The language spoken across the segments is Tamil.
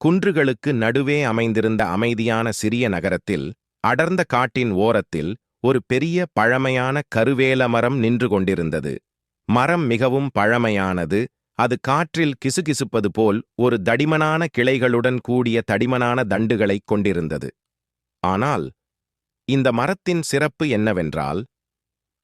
குன்றுகளுக்கு நடுவே அமைந்திருந்த அமைதியான சிறிய நகரத்தில் அடர்ந்த காட்டின் ஓரத்தில் ஒரு பெரிய பழமையான கருவேல மரம் நின்று கொண்டிருந்தது. மரம் மிகவும் பழமையானது அது காற்றில் கிசுகிசுப்பது போல் ஒரு தடிமனான கிளைகளுடன் கூடிய தடிமனான தண்டுகளைக் கொண்டிருந்தது. ஆனால் இந்த மரத்தின் சிறப்பு என்னவென்றால்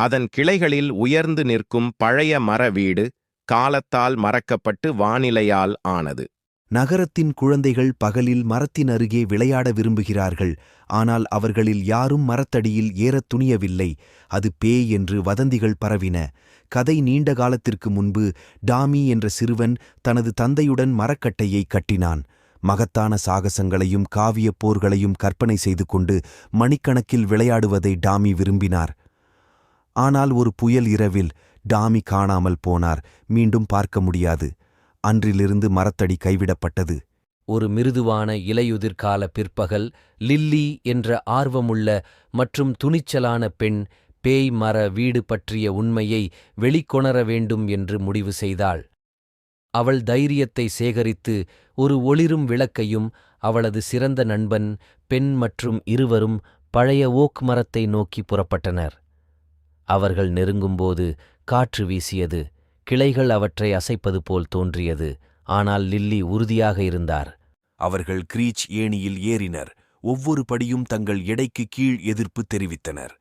அதன் கிளைகளில் உயர்ந்து நிற்கும் பழைய மர வீடு காலத்தால் மறக்கப்பட்டு வானிலையால் ஆனது. நகரத்தின் குழந்தைகள் பகலில் மரத்தின் அருகே விளையாட விரும்புகிறார்கள். ஆனால் அவர்களில் யாரும் மரத்தடியில் ஏறத் துணியவில்லை. அது பேய் என்று வதந்திகள் பரவின. கதை நீண்ட காலத்திற்கு முன்பு டாமி என்ற சிறுவன் தனது தந்தையுடன் மரக்கட்டையை கட்டினான். மகத்தான சாகசங்களையும் காவியப் போர்களையும் கற்பனை செய்து கொண்டு மணிக்கணக்கில் விளையாடுவதை டாமி விரும்பினார். ஆனால் ஒரு புயல் இரவில் டாமி காணாமல் போனார். மீண்டும் பார்க்க முடியாது. அன்றிலிருந்து மரத்தடி கைவிடப்பட்டது. ஒரு மிருதுவான இலையுதிர்கால பிற்பகல் லில்லி என்ற ஆர்வமுள்ள மற்றும் துணிச்சலான பெண் பேய் மர வீடு பற்றிய உண்மையை வெளிக்கொணர வேண்டும் என்று முடிவு செய்தாள். அவள் தைரியத்தை சேகரித்து ஒரு ஒளிரும் விளக்கையும் அவளது சிறந்த நண்பன் பெண் மற்றும் இருவரும் பழைய ஓக் மரத்தை நோக்கி புறப்பட்டனர். அவர்கள் நெருங்கும்போது காற்று வீசியது. கிளைகள் அவற்றை அசைப்பது போல் தோன்றியது. ஆனால் லில்லி உறுதியாக இருந்தார். அவர்கள் கிரீச் ஏணியில் ஏறினர். ஒவ்வொரு படியும் தங்கள் எடைக்கு கீழ் எதிர்ப்பு தெரிவித்தனர்.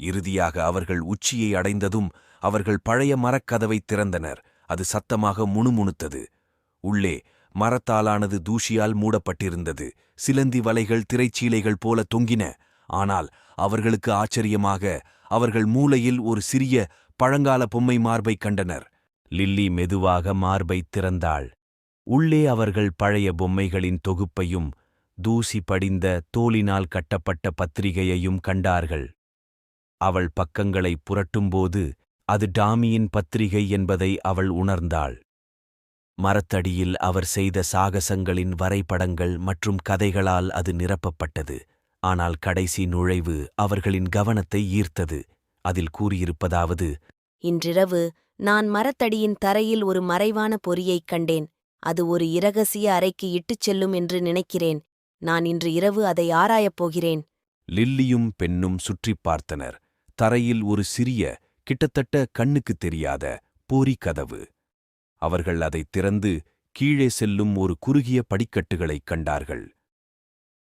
இறுதியாக அவர்கள் உச்சியை அடைந்ததும் அவர்கள் பழைய மரக்கதவை திறந்தனர். அது சத்தமாக முணுமுணுத்தது. உள்ளே மரத்தாலானது தூசியால் மூடப்பட்டிருந்தது. சிலந்தி வலைகள் திரைச்சீலைகள் போல தொங்கின. ஆனால் அவர்களுக்கு ஆச்சரியமாக அவர்கள் மூலையில் ஒரு சிறிய பழங்கால பொம்மை மார்பை கண்டனர். லில்லி மெதுவாக மார்பை திறந்தாள். உள்ளே அவர்கள் பழைய பொம்மைகளின் தொகுப்பையும் தூசி படிந்த தோலினால் கட்டப்பட்ட பத்திரிகையையும் கண்டார்கள். அவள் பக்கங்களை புரட்டும்போது அது டாமியின் பத்திரிகை என்பதை அவள் உணர்ந்தாள். மரத்தடியில் அவர் செய்த சாகசங்களின் வரைபடங்கள் மற்றும் கதைகளால் அது நிரப்பப்பட்டது. ஆனால் கடைசி நுழைவு அவர்களின் கவனத்தை ஈர்த்தது. அதில் கூறியிருப்பதாவது இன்றிரவு நான் மரத்தடியின் தரையில் ஒரு மறைவான பொறியைக் கண்டேன். அது ஒரு இரகசிய அறைக்கு இட்டுச் செல்லும் என்று நினைக்கிறேன். நான் இன்று இரவு அதை ஆராயப் போகிறேன். லில்லியும் பெண்ணும் சுற்றிப் பார்த்தனர். தரையில் ஒரு சிறிய கிட்டத்தட்ட கண்ணுக்குத் தெரியாத போரி கதவு. அவர்கள் அதைத் திறந்து கீழே செல்லும் ஒரு குறுகிய படிக்கட்டுகளைக் கண்டார்கள்.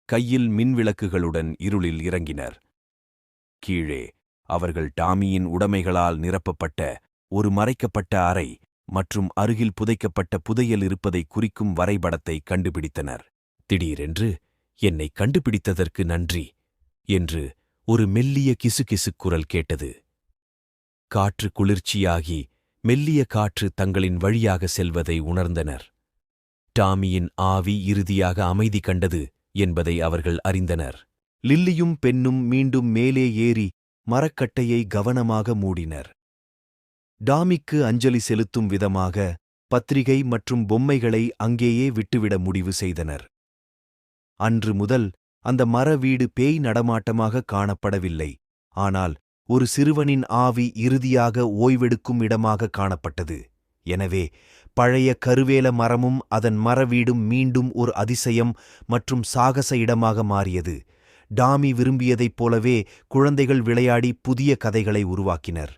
கையில் மின்விளக்குகளுடன் இருளில் இறங்கினர். கீழே அவர்கள் டாமியின் உடைமைகளால் நிரப்பப்பட்ட ஒரு மறைக்கப்பட்ட அறை மற்றும் அருகில் புதைக்கப்பட்ட புதையல் இருப்பதை குறிக்கும் வரைபடத்தை கண்டுபிடித்தனர். திடீரென்று என்னை கண்டுபிடித்ததற்கு நன்றி என்று ஒரு மெல்லிய கிசுகிசு குரல் கேட்டது. காற்று குளிர்ச்சியாகி மெல்லிய காற்று தங்களின் வழியாக செல்வதை உணர்ந்தனர். டாமியின் ஆவி இறுதியாக அமைதி கண்டது என்பதை அவர்கள் அறிந்தனர். லில்லியும் பெண்ணும் மீண்டும் மேலே ஏறி மரக்கட்டையை கவனமாக மூடினர். டாமிக்கு அஞ்சலி செலுத்தும் விதமாக பத்திரிகை மற்றும் பொம்மைகளை அங்கேயே விட்டுவிட முடிவு செய்தனர். அன்று முதல் அந்த மர வீடு பேய் நடமாட்டமாக காணப்படவில்லை. ஆனால் ஒரு சிறுவனின் ஆவி இறுதியாக ஓய்வெடுக்கும் இடமாக காணப்பட்டது. எனவே பழைய கருவேல மரமும் அதன் மரவீடும் மீண்டும் ஒரு அதிசயம் மற்றும் சாகச இடமாக மாறியது. டாமி விரும்பியதைப் போலவே குழந்தைகள் விளையாடி புதிய கதைகளை உருவாக்கினர்.